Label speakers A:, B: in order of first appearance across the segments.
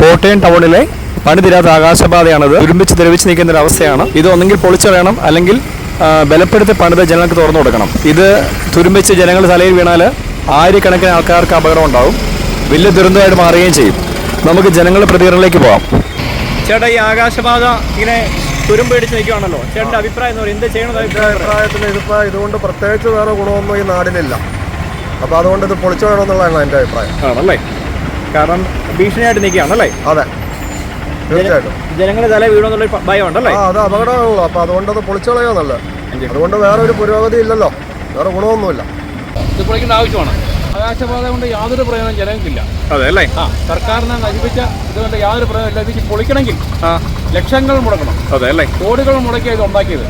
A: കോട്ടയം ടൗണിലെ പണിതിരാത്ത ആകാശപാതയാണത്. ഒരുമിച്ച് ദ്രവിച്ച് നിൽക്കുന്ന ഒരു അവസ്ഥയാണ്. ഇത് ഒന്നെങ്കിൽ പൊളിച്ചറിയണം അല്ലെങ്കിൽ ബലപ്പെടുത്തി പണിത് ജനങ്ങൾക്ക് തുറന്നു കൊടുക്കണം. ഇത് തുരുമ്പിച്ച് ജനങ്ങൾ തലയിൽ വീണാൽ ആയിരക്കണക്കിന് ആൾക്കാർക്ക് അപകടം ഉണ്ടാവും വലിയ ദുരന്തമായിട്ട് മാറുകയും ചെയ്യും. നമുക്ക് ജനങ്ങളുടെ പ്രതികരണത്തിലേക്ക് പോകാം. ചേട്ടാ ഈ ആകാശപാത ഇങ്ങനെ തുരുമ്പടിച്ച് നിൽക്കുകയാണല്ലോ ചേട്ടന്റെ അഭിപ്രായം എന്ന് പറയുന്നത് എന്ത്
B: എന്റെ അഭിപ്രായത്തിൽ ഇതിപ്പോൾ ഇതുകൊണ്ട് പ്രത്യേകിച്ച് വേറെ ഗുണമൊന്നും ഈ നാടിനില്ല. അപ്പോൾ അതുകൊണ്ട് ഇത് പൊളിച്ചു വേണമെന്നുള്ളതാണ് എന്റെ അഭിപ്രായം.
A: ആണല്ലേ? കാരണം ഭീഷണിയായിട്ട് നിൽക്കുകയാണല്ലേ
B: അതെ. തീർച്ചയായിട്ടും.
A: ജനങ്ങൾ തല വീഴുന്നുള്ള ഭയമുണ്ടല്ലേ?
B: ആ അത് അപകടമാണല്ലോ. അപ്പോൾ അതുകൊണ്ട് അത് പൊളിച്ചു കളയാന്നല്ല അതുകൊണ്ട് വേറെ ഒരു പുരോഗതി ഇല്ലല്ലോ. വേറെ ഗുണമൊന്നുമില്ല.
C: ഇത് പൊളിക്കേണ്ട ആവശ്യമാണ്. ആകാശപാത കൊണ്ട് യാതൊരു പ്രയോജനം ജനങ്ങൾക്കില്ല.
A: അതെ അല്ലേ?
C: ആ സർക്കാരിനെ നശിപ്പിച്ച ഇതുകൊണ്ട് യാതൊരു പ്രയോജനമില്ല ഇത് പൊളിക്കണമെങ്കിൽ ലക്ഷങ്ങൾ മുടക്കണം.
A: അതെ അല്ലേ?
C: കോടികൾ മുടക്കിയ ഇത് ഉണ്ടാക്കിയത്.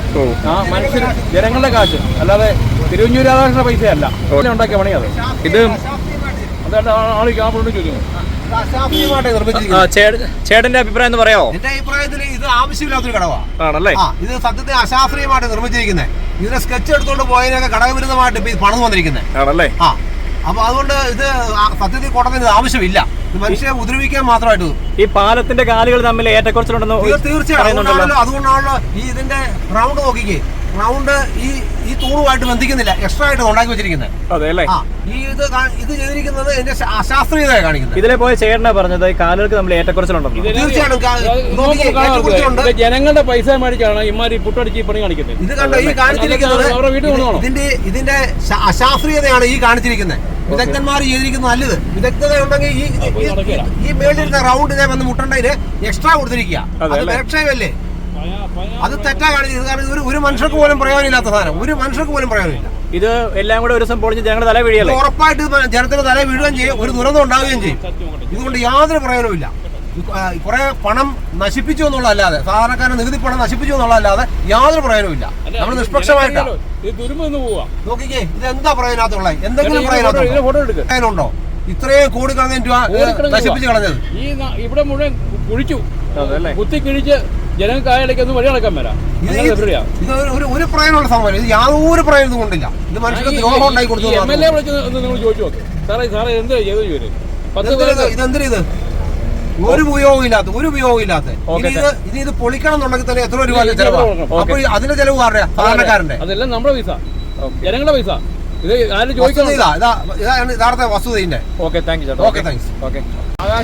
C: ആ മനുഷ്യർ ജനങ്ങളുടെ കാശ്. അല്ലാതെ തിരുവഞ്ഞൂരാധാകൃഷ്ണ രാധാകൃഷ്ണ പൈസയല്ല. ഇതിനെ ഉണ്ടാക്കിയ പണി അത്.
A: ഇത് ചേട്ടന്റെ അഭിപ്രായം എന്ന് പറയാമോ?
D: എന്റെ അഭിപ്രായത്തിൽ ഇത് ആവശ്യമില്ലാത്തൊരു കടവാ.
A: ആണല്ലേ?
D: ഇത് സത്യത്തിൽ അശാസ്ത്രീയമായിട്ട് നിർമ്മിച്ചിരിക്കുന്നത് ഇതിനെ സ്കെച്ച് എടുത്തുകൊണ്ട് പോയതിനൊക്കെ ഘടകവിരുദ്ധമായിട്ട് ഇപ്പൊ ഇത് പണിത് വന്നിരിക്കുന്നത്
A: ആണല്ലേ?
D: ആ അപ്പൊ അതുകൊണ്ട് ഇത് സത്യത്തിൽ കോട്ടത്തിന് ആവശ്യമില്ല. മനുഷ്യരെ ഉപദ്രവിക്കാൻ മാത്രമായിട്ട്
A: ഈ പാലത്തിന്റെ കാലുകൾ തമ്മിൽ ഏറ്റക്കുറച്ചിലുണ്ടെന്ന്
D: തീർച്ചയായിട്ടും തീർച്ചയായും. അതുകൊണ്ടാണല്ലോ ഈ ഇതിന്റെ റൗണ്ട് നോക്കിക്കേ. റൗണ്ട് ഈ ഈ തൂറുമായിട്ട് ബന്ധിക്കുന്നില്ല. എക്സ്ട്രാ ആയിട്ട് ഉണ്ടാക്കി വെച്ചിരിക്കുന്നത്.
A: അതെ അല്ലേ?
D: ഈ ഇത് ഇത് ചെയ്തിരിക്കുന്നത് എന്റെ അശാസ്ത്രീയതയെ അശാസ്ത്രീയതയാണ് കാണിക്കുന്നത്.
A: ഇതിലെ പോയ ചേട്ടനാ പറഞ്ഞത് കാലുകൾക്ക് നമ്മൾ ഏറ്റക്കുറച്ചിലുണ്ടെന്ന്
D: തീർച്ചയായും കാ- നോക്കിക്കേ, ഏറ്റക്കുറച്ചിലുണ്ട്.
C: ഇത് ജനങ്ങളുടെ പൈസ മേടിച്ചാണ് ഇമാരി പുട്ടടിച്ച് ഈ പണി കാണിക്കുന്നത്.
D: ഇത് കണ്ടോ ഈ കാണിച്ചിരിക്കുന്നത്. ഇതിന്റെ ഇതിന്റെ അശാസ്ത്രീയതയാണ് ഈ കാണിച്ചിരിക്കുന്നത്. വിദഗ്ധന്മാർ ചെയ്തിരിക്കുന്ന നല്ലത്. വിദഗ്ധത ഉണ്ടെങ്കിൽ ഈ ഈ- മേളിലിരുന്ന റൗണ്ട് ഞാൻ വന്ന് മുട്ടണ്ടതിന് എക്സ്ട്രാ കൊടുത്തിരിക്കുക.
A: അതെ?
D: വിലക്ഷയമല്ലേ അത് തെറ്റാ കാണിച്ചത് കാരണം ഒരു ഒരു മനുഷ്യർക്ക് പോലും പ്രയോജനമില്ലാത്ത സാധനം. ഒരു മനുഷ്യർക്ക് പോലും പ്രയോജനമില്ല.
A: ഇത് എല്ലാം കൂടെ ഒരു ദിവസം പൊളിഞ്ഞ് ജനങ്ങളുടെ തല വീഴുക
D: ഉറപ്പായിട്ട് ജനത്തിന്റെ തല വീഴുകയും ചെയ്യും. ഒരു ദുരന്തം ഉണ്ടാവുകയും ചെയ്യും. ഇതുകൊണ്ട് യാതൊരു പ്രയോജനമില്ല കുറെ പണം നശിപ്പിച്ചു എന്നുള്ളതല്ലാതെ സാധാരണക്കാരൻ നികുതി പണം നശിപ്പിച്ചു എന്നുള്ളതല്ലാതെ യാതൊരു പ്രയോജനമില്ല നമ്മൾ
C: നിഷ്പക്ഷമായിട്ട്.
D: നോക്കിക്കേ ഇത് എന്താ പ്രയോജനത്തുള്ള എന്തെങ്കിലും
C: ഇതിന്റെ ഫോട്ടോ എടുക്കുക
D: പ്രയോജനമുണ്ടോ? ഇത്രയും കോടിക്കണക്കിന് രൂപ നശിപ്പിച്ചു കളഞ്ഞത്.
C: ഈ ഇവിടെ മുഴുവൻ കുഴിച്ചു. കുത്തി കിഴിച്ച് ജനങ്ങൾക്ക് ആയിടയ്ക്ക് ഒന്ന് വഴി നടക്കാൻ വരാം.
D: ഇത് ഒരു- ഒരു ഒരു പ്രയോജനമുള്ള സംഭവം ഇത് യാതൊരു പ്രയോജനം കൊണ്ടില്ല. ഇത് മനുഷ്യർക്ക് ദ്രോഹം ഉണ്ടായി കൊടുത്തു
C: എം എൽ എ വിളിച്ച് ഒന്ന് നിങ്ങൾ ചോദിച്ചു നോക്ക്. സാറേ സാറേ എന്ത് ചെയ്തു പത്ത്
D: ഇതെന്തിനാ ഇത്? ഒരു ഉപയോഗം ഇല്ലാത്ത ഒരു ഉപയോഗം ഇല്ലാത്ത. ഇത് ഇത് പൊളിക്കണം എന്നുണ്ടെങ്കിൽ തന്നെ എത്ര രൂപ
C: ഈ
D: ചെലവാ?
C: ചെലവ്
D: അപ്പൊ അതിന്റെ ചെലവ് ആരുടെ സാധാരണക്കാരന്റെ.
C: അതെല്ലാം നമ്മുടെ പൈസ. ജനങ്ങളുടെ പൈസ. ഇത് ആരും ചോദിക്കണം
D: ഇതാ ഇതാ ഇതാണ് യഥാർത്ഥ വസ്തുത ഇതിന്റെ
A: ഓക്കെ താങ്ക് യു ചേട്ടാ
D: ഓക്കെ താങ്ക്സ്
A: ഓക്കെ
E: അല്ല,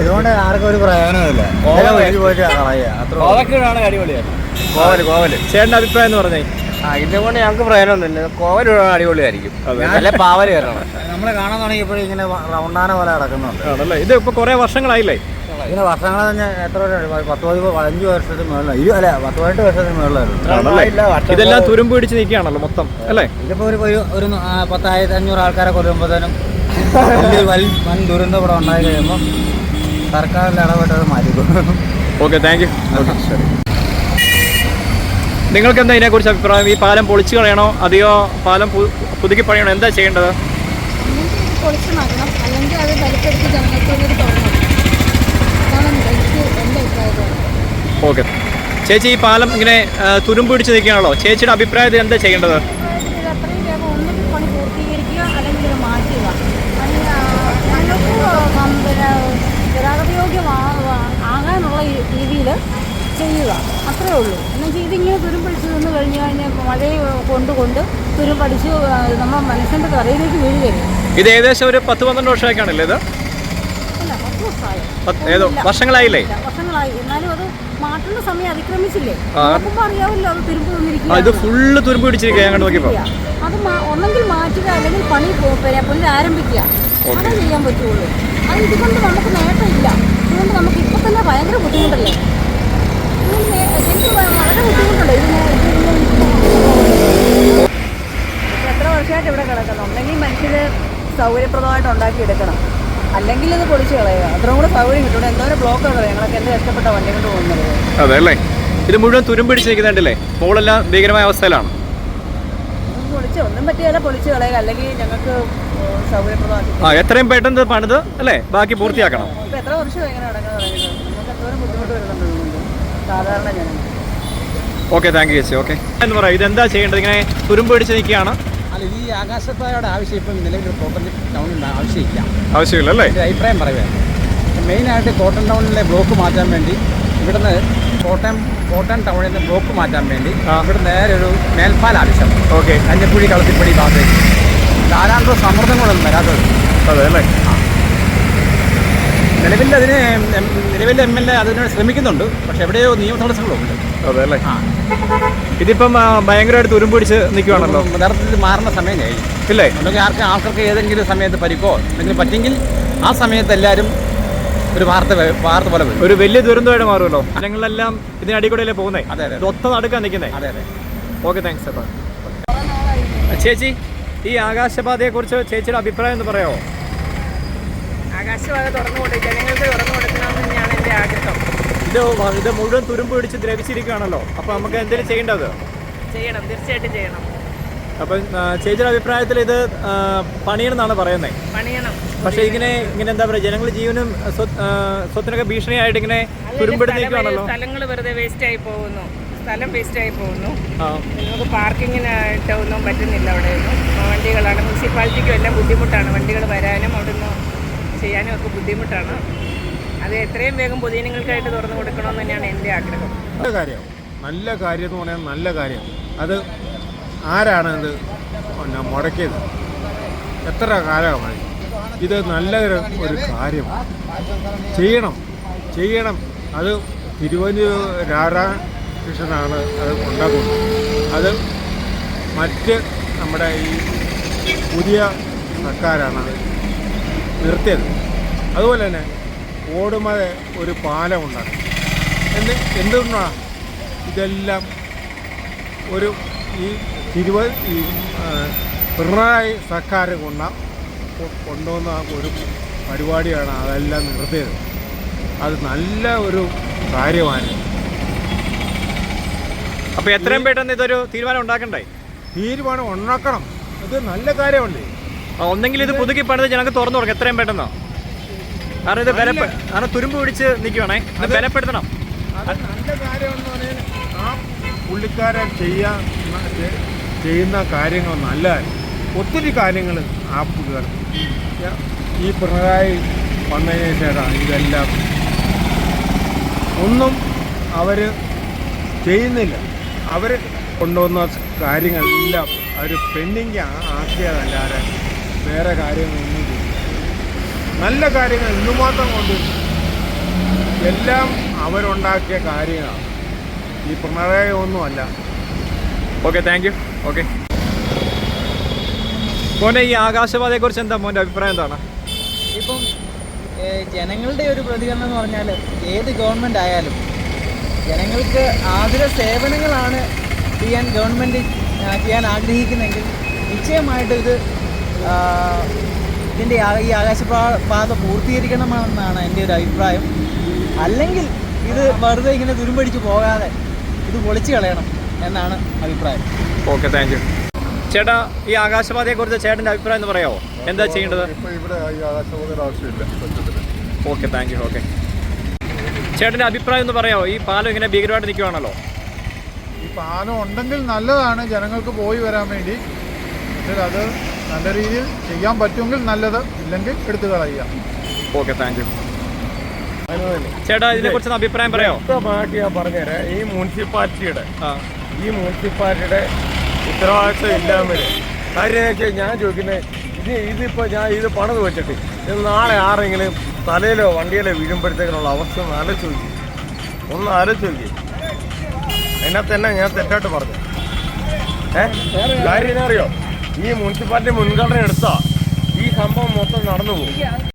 E: ഇതുകൊണ്ട് ആർക്കും ഒരു പ്രയോജനമില്ല ഇങ്ങനെ ഒഴുകി പോയിട്ട് കളയുക. അത്ര
A: കോവക്കീഴാണ് അടിപൊളിയാണ്
E: കോവൽ കോവൽ.
A: ചേട്ടന്റെ അഭിപ്രായം എന്ന് പറഞ്ഞേ?
E: ആ ഇതുകൊണ്ട് ഞങ്ങൾക്ക് പ്രയോജനമൊന്നുമില്ല. കോവൽ അടിപൊളിയായിരിക്കും. നല്ല പാവൽ കയറണം നമ്മളെ കാണാൻ തുടങ്ങിയപ്പോഴും ഇങ്ങനെ റൗണ്ടാന പോലെ കിടക്കുന്നുണ്ട്
A: ആണല്ലേ? ഇത് ഇപ്പൊ കുറെ വർഷങ്ങളായില്ലേ?
E: ഇങ്ങനെ വർഷങ്ങൾ തന്നെ എത്ര പത്ത് പതി പതിനഞ്ച് വർഷത്തിന് മുകളിൽ ഇരു അല്ല പത്ത് പതിനെട്ട് വർഷത്തിന് മുകളിലായിരുന്നു.
A: ഇതെല്ലാം തുരുമ്പ് പിടിച്ച് നിൽക്കുകയാണല്ലോ മൊത്തം അല്ലേ?
E: ഇതിപ്പോ ഒരു ഒരു പത്തായിരത്തി അഞ്ഞൂറ് ആൾക്കാരെ കൊല്ലുമ്പോഴത്തേനും വലിയ വൻ വൻ ദുരന്തം ഇവിടെ ഉണ്ടായി കഴിയുമ്പോൾ സർക്കാരിൽ ഇടപെട്ടത് മാറ്റിക്കും.
A: Okay thank you. ഓക്കെ ശരി. നിങ്ങൾക്ക് എന്താ ഇതിനെക്കുറിച്ച് അഭിപ്രായം? ഈ പാലം പൊളിച്ചു കളയണോ? അതെയോ പാലം പുതുക്കി പണിയണോ? എന്താ ചെയ്യേണ്ടത്?
F: ഒന്നെങ്കിൽ പൊളിച്ച് മാറ്റണം അല്ലെങ്കിൽ അത് ബലപ്പെടുത്തി ജനങ്ങൾക്ക് വേണ്ടി തുടങ്ങണം അതാണ് എനിക്ക് എന്റെ അഭിപ്രായത്തിൽ
A: ഓക്കെ. ചേച്ചി ഈ പാലം ഇങ്ങനെ തുരുമ്പ് പിടിച്ച് നിൽക്കുകയാണല്ലോ. ചേച്ചിയുടെ അഭിപ്രായത്തിൽ എന്താ ചെയ്യേണ്ടത്?
F: ചെയ്യുക. അത്രേ ഉള്ളൂ. എന്നുവെച്ചാൽ ഇതിങ്ങനെ തുരുമ്പടിച്ച് നിന്ന് കഴിഞ്ഞ് കഴിഞ്ഞാൽ മഴയെ കൊണ്ട് കൊണ്ട് തുരുമ്പടിച്ച് നമ്മുടെ നമ്മൾ മനുഷ്യന്റെ തലയിലേക്ക് വീഴുകയും
A: ഇത് ഏകദേശം ഒരു പത്ത് പന്ത്രണ്ട് വർഷമൊക്കെയാണല്ലേ ഇത്
F: അല്ല പത്ത് വർഷമായി
A: പത്ത് ഏതോ. വർഷങ്ങളായില്ലേ?
F: വർഷങ്ങളായി. എന്നാലും അത് സമയം അതിക്രമിച്ചില്ലേ? അറിയാമല്ലോ അത് തുരുമ്പ്
A: അത് ഫുള്ള് തുരുമ്പ് പിടിച്ചിരിക്കുക ഞാൻ നോക്കിയപ്പോ.
F: അത് ഒന്നെങ്കിൽ മാറ്റുക അല്ലെങ്കിൽ പണി പുനരാരംഭിക്കുക ചെയ്യാൻ പറ്റുള്ളൂ. അത് ഇതുകൊണ്ട് നമുക്ക് നേട്ടമില്ല. അതുകൊണ്ട് നമുക്ക് ഇപ്പൊ തന്നെ ഭയങ്കര ബുദ്ധിമുട്ടല്ലേ? എനിക്ക് വളരെ ബുദ്ധിമുട്ടുണ്ട് ഇതിന്
G: എത്ര വർഷമായിട്ട് ഇവിടെ കിടക്കണം ഒന്നെങ്കിൽ മനുഷ്യര് സൗകര്യപ്രദമായിട്ട് ഉണ്ടാക്കിയെടുക്കണം. അല്ലെങ്കിൽ ഇത് പൊളിച്ച് കളയുക. അത്രയും കൂടെ സൗകര്യം കിട്ടും. എന്തോരം ബ്ലോക്ക് ഉള്ളത് ഞങ്ങളൊക്കെ എന്ത് കഷ്ടപ്പെട്ട വണ്ടി കൊണ്ട് പോകുന്നത്.
A: അതെ അല്ലേ? ഇത് മുഴുവൻ തുരുമ്പ് പിടിച്ച് നിൽക്കുന്നുണ്ടല്ലേ മുകളെല്ലാം ഭീകരമായ അവസ്ഥയിലാണ്.
G: പൊളിച്ച് ഒന്നും പറ്റിയാലും പൊളിച്ച് കളയുക. അല്ലെങ്കിൽ ഞങ്ങൾക്ക് സൗകര്യപ്രദമാക്കി.
A: ആ എത്രയും പെട്ടെന്ന് പണിത് അല്ലേ? ബാക്കി പൂർത്തിയാക്കണം.
G: ഇപ്പം എത്ര വർഷം എങ്ങനെ നടക്കാൻ നമുക്ക് എന്തോരം ബുദ്ധിമുട്ട് വരുന്നുണ്ട് സാധാരണ ജനങ്ങൾ
A: ഓക്കെ താങ്ക് യു ചേച്ചി. ഓക്കെ എന്ന് പറയാം ഇതെന്താ ചെയ്യേണ്ടത്? ഇങ്ങനെ തുരുമ്പ് പിടിച്ച് നിൽക്കുകയാണ്.
C: അല്ല ഈ ആകാശത്തായുടെ ആവശ്യം ഇപ്പം നിലവിൽ പ്രോപ്പർട്ടി ടൗണിൽ ആവശ്യമില്ല.
A: ആവശ്യമില്ല അല്ലേ
C: അഭിപ്രായം പറയുകയാണ്. മെയിനായിട്ട് കോട്ടൺ ടൗണിലെ ബ്ലോക്ക് മാറ്റാൻ വേണ്ടി ഇവിടുന്ന് കോട്ടയം കോട്ടയം ടൗണിൽ നിന്ന് ബ്ലോക്ക് മാറ്റാൻ വേണ്ടി ഇവിടെ നേരെ ഒരു മേൽപ്പാൽ ആവശ്യം.
A: ഓക്കെ.
C: കഞ്ഞപ്പുഴി കളത്തിപ്പടി ഭാഗത്തേക്ക്. ധാരാളം സമ്മർദ്ദങ്ങളൊന്നും വരാത്തത്
A: അതെ അല്ലേ?
C: നിലവിൽ അതിന് നിലവിൽ എം എൽ എ അതിനോട് ശ്രമിക്കുന്നുണ്ട്. പക്ഷെ എവിടെയോ നിയമ തടസ്സങ്ങളുണ്ട്
A: അതെ അല്ലേ? ഇതിപ്പം ഭയങ്കരമായിട്ട് തുരുമ്പ് പിടിച്ച് നിൽക്കുകയാണല്ലോ
C: യഥാർത്ഥത്തിൽ മാറുന്ന സമയം കഴിഞ്ഞു
A: ഇല്ലേ?
C: അല്ലെങ്കിൽ ആർക്ക് ആൾക്കാർക്ക് ഏതെങ്കിലും സമയത്ത് പരിക്കോ എന്തെങ്കിലും പറ്റെങ്കിൽ ആ സമയത്ത് എല്ലാവരും ഒരു വാർത്ത വാർത്ത പോലെ
A: ഒരു വലിയ ദുരന്തമായിട്ട് മാറുമല്ലോ. ജനങ്ങളെല്ലാം ഇതിനടിക്കൂടെയല്ലേ പോകുന്നേ?
C: അതെ, അതെ.
A: ഒത്ത നടക്കാൻ നിൽക്കുന്നേ?
C: അതെ അതെ.
A: ഓക്കെ താങ്ക്സ് അപ്പം. ചേച്ചി ഈ ആകാശപാതയെക്കുറിച്ച് ചേച്ചിയുടെ അഭിപ്രായം എന്ന് പറയാമോ?
G: ആകാശവാദ തുറന്നുകൊണ്ട് ജനങ്ങൾക്ക് തുറന്നു കൊടുക്കണമെന്ന് തന്നെയാണ് എന്റെ ആഗ്രഹം.
A: ഇത് മുഴുവൻ തുരുമ്പ് പിടിച്ച് ദ്രവിച്ചിരിക്കുകയാണല്ലോ. അപ്പോൾ നമുക്ക് എന്തെങ്കിലും ചെയ്യേണ്ടത്?
G: ചെയ്യണം തീർച്ചയായിട്ടും ചെയ്യണം.
A: അപ്പം ചേച്ചിയുടെ അഭിപ്രായത്തിൽ ഇത് പണിയണമെന്നാണ് പറയുന്നത്.
G: പണിയണം.
A: പക്ഷേ ഇങ്ങനെ ഇങ്ങനെ എന്താ പറയുക ജനങ്ങൾ ജീവനും സ്വത്തിനൊക്കെ ഭീഷണിയായിട്ട് ഇങ്ങനെ തുരുമ്പെടുത്തേക്കാണല്ലോ
G: സ്ഥലങ്ങൾ വെറുതെ വേസ്റ്റ് ആയി പോകുന്നു. സ്ഥലം വേസ്റ്റ് ആയി പോകുന്നു. നമുക്ക് പാർക്കിങ്ങിനായിട്ടൊന്നും പറ്റുന്നില്ല അവിടെ ഒന്നും വണ്ടികളാണ് മുനിസിപ്പാലിറ്റിക്കും എല്ലാം ബുദ്ധിമുട്ടാണ്. വണ്ടികൾ വരാനും അവിടുന്ന് ചെയ്യാനും ഒക്കെ ബുദ്ധിമുട്ടാണ്. അത് എത്രയും വേഗം പൊതുജനങ്ങൾക്കായിട്ട് തുറന്നു കൊടുക്കണമെന്ന് തന്നെയാണ് എന്റെ ആഗ്രഹം.
H: നല്ല കാര്യം. നല്ല കാര്യം എന്ന് പറയാൻ നല്ല കാര്യം. അത് ആരാണ് ഇത് മുടക്കിയത്? എത്ര കാലമായി? ഇത് നല്ല ഒരു കാര്യം ചെയ്യണം. ചെയ്യണം. അത് തിരുവനന്തപുരം രാധാകൃഷ്ണനാണ് അത് ഉണ്ടാക്കുന്നത് അത് മറ്റ് നമ്മുടെ ഈ പുതിയ സർക്കാരാണ് അത് നിർത്തിയത്. അതുപോലെ തന്നെ ഓടുമത ഒരു പാലം ഉണ്ടാക്കി. എന്ത് എന്തുകൊണ്ടാണ് ഇതെല്ലാം ഒരു ഈ തിരുവ ഈ പിണറായി സർക്കാർ കൊണ്ട കൊണ്ടുവന്ന ഒരു പരിപാടിയാണ് അതെല്ലാം നിർത്തിയത്. അത് നല്ല ഒരു കാര്യമാണ്.
A: അപ്പോൾ എത്രയും പെട്ടെന്ന് ഇതൊരു തീരുമാനം ഉണ്ടാക്കണ്ടേ?
H: തീരുമാനം ഉണ്ടാക്കണം. ഇത് നല്ല കാര്യമുണ്ട്
A: ആ, ഒന്നെങ്കിൽ ഇത് പുതുക്കി പണിത് ഞങ്ങൾക്ക് തുറന്നു കൊടുക്കും. എത്രയും പെട്ടെന്ന്. കാരണം ഇത് ബലപ്പെ കാരണം തുരുമ്പ് പിടിച്ച് നിൽക്കുവാണേ ഇത് ബലപ്പെടുത്തണം
H: നല്ല കാര്യമെന്ന് പറഞ്ഞാൽ ആ പുള്ളിക്കാരൻ ചെയ്യാൻ ചെയ്യുന്ന കാര്യങ്ങൾ നല്ല ഒത്തിരി കാര്യങ്ങൾ ആ പുള്ളിക്കാരൻ ഈ പിണറായി വന്നതിന് ശേഷം ഇതെല്ലാം. ഒന്നും അവർ ചെയ്യുന്നില്ല. അവർ കൊണ്ടുവന്ന കാര്യങ്ങളെല്ലാം അവർ പെൻഡിങ് ആക്കിയതല്ലാതെ വേറെ കാര്യങ്ങളൊന്നും ചെയ്യില്ല നല്ല കാര്യങ്ങൾ എന്തുമാത്രം കൊണ്ടുവരും എല്ലാം അവരുണ്ടാക്കിയ കാര്യങ്ങളാണ്. ഈ പിണറായി ഒന്നുമല്ല
A: ഓക്കെ താങ്ക് യു ഓക്കെ മോനെ ഈ ആകാശപാതയെക്കുറിച്ച് എന്താ മോന്റെ അഭിപ്രായം എന്താണ്?
E: ഇപ്പം ജനങ്ങളുടെ ഒരു പ്രതികരണം എന്ന് പറഞ്ഞാൽ ഏത് ഗവൺമെന്റ് ആയാലും ജനങ്ങൾക്ക് ആതുര സേവനങ്ങളാണ് ചെയ്യാൻ ഗവൺമെന്റ് ചെയ്യാൻ ആഗ്രഹിക്കുന്നെങ്കിൽ നിശ്ചയമായിട്ട് ഇത് ഇതിന്റെ ഈ ആകാശപാ- പാത പൂർത്തീകരിക്കണമെന്നാണ് എന്റെ ഒരു അഭിപ്രായം. അല്ലെങ്കിൽ ഇത് വെറുതെ ഇങ്ങനെ തുരുമ്പടിച്ച് പോകാതെ ഇത് പൊളിച്ചു കളയണം എന്നാണ് അഭിപ്രായം.
A: Okay thank you. ചേട്ടാ ഈ ആകാശപാതയെക്കുറിച്ച് ചേട്ടന്റെ അഭിപ്രായം എന്ന് പറയാമോ? എന്താ ചെയ്യേണ്ടത്?
B: ഇവിടെ ഈ ആവശ്യമില്ല
A: ഓക്കെ താങ്ക് യു ഓക്കെ. ചേട്ടന്റെ അഭിപ്രായം എന്ന് പറയാമോ? ഈ പാലം ഇങ്ങനെ ഭീകരമായിട്ട് നിൽക്കുവാണല്ലോ.
H: ഈ പാലം ഉണ്ടെങ്കിൽ നല്ലതാണ് ജനങ്ങൾക്ക് പോയി വരാൻ വേണ്ടി. പക്ഷേ അത് നല്ല രീതിയിൽ ചെയ്യാൻ പറ്റുമെങ്കിൽ നല്ലത് ഇല്ലെങ്കിൽ എടുത്തു കളയുക.
A: ഓക്കെ താങ്ക് യു ചേട്ടാ ഇതിനെക്കുറിച്ച് അഭിപ്രായം പറയോ
B: വ്യക്തമായിട്ട് ഞാൻ പറഞ്ഞുതരാം. ഈ മുനിസിപ്പാലിറ്റിയുടെ ഈ മുനിസിപ്പാലിറ്റിയുടെ ഉത്തരവാദിത്വം ഇല്ലാൻ വരും കാര്യം വെച്ചാൽ ഞാൻ ചോദിക്കുന്നത് ഇത് ഇതിപ്പോൾ ഞാൻ ഇത് പണിത് വെച്ചിട്ട് ഇത് നാളെ ആരെങ്കിലും തലയിലോ വണ്ടിയിലോ വീഴുമ്പോഴത്തേക്കിനുള്ള അവസ്ഥ ഒന്ന് ആലോചിക്കും നോക്കി. ഒന്ന് ആലോചിക്കും എന്നെ തന്നെ ഞാൻ തെറ്റായിട്ട് പറഞ്ഞു. ഏഹ് കാര്യം അറിയോ? ഈ മുനിസിപ്പാലിറ്റി മുൻഗണന എടുത്താൽ ഈ സംഭവം മൊത്തം നടന്നു പോകും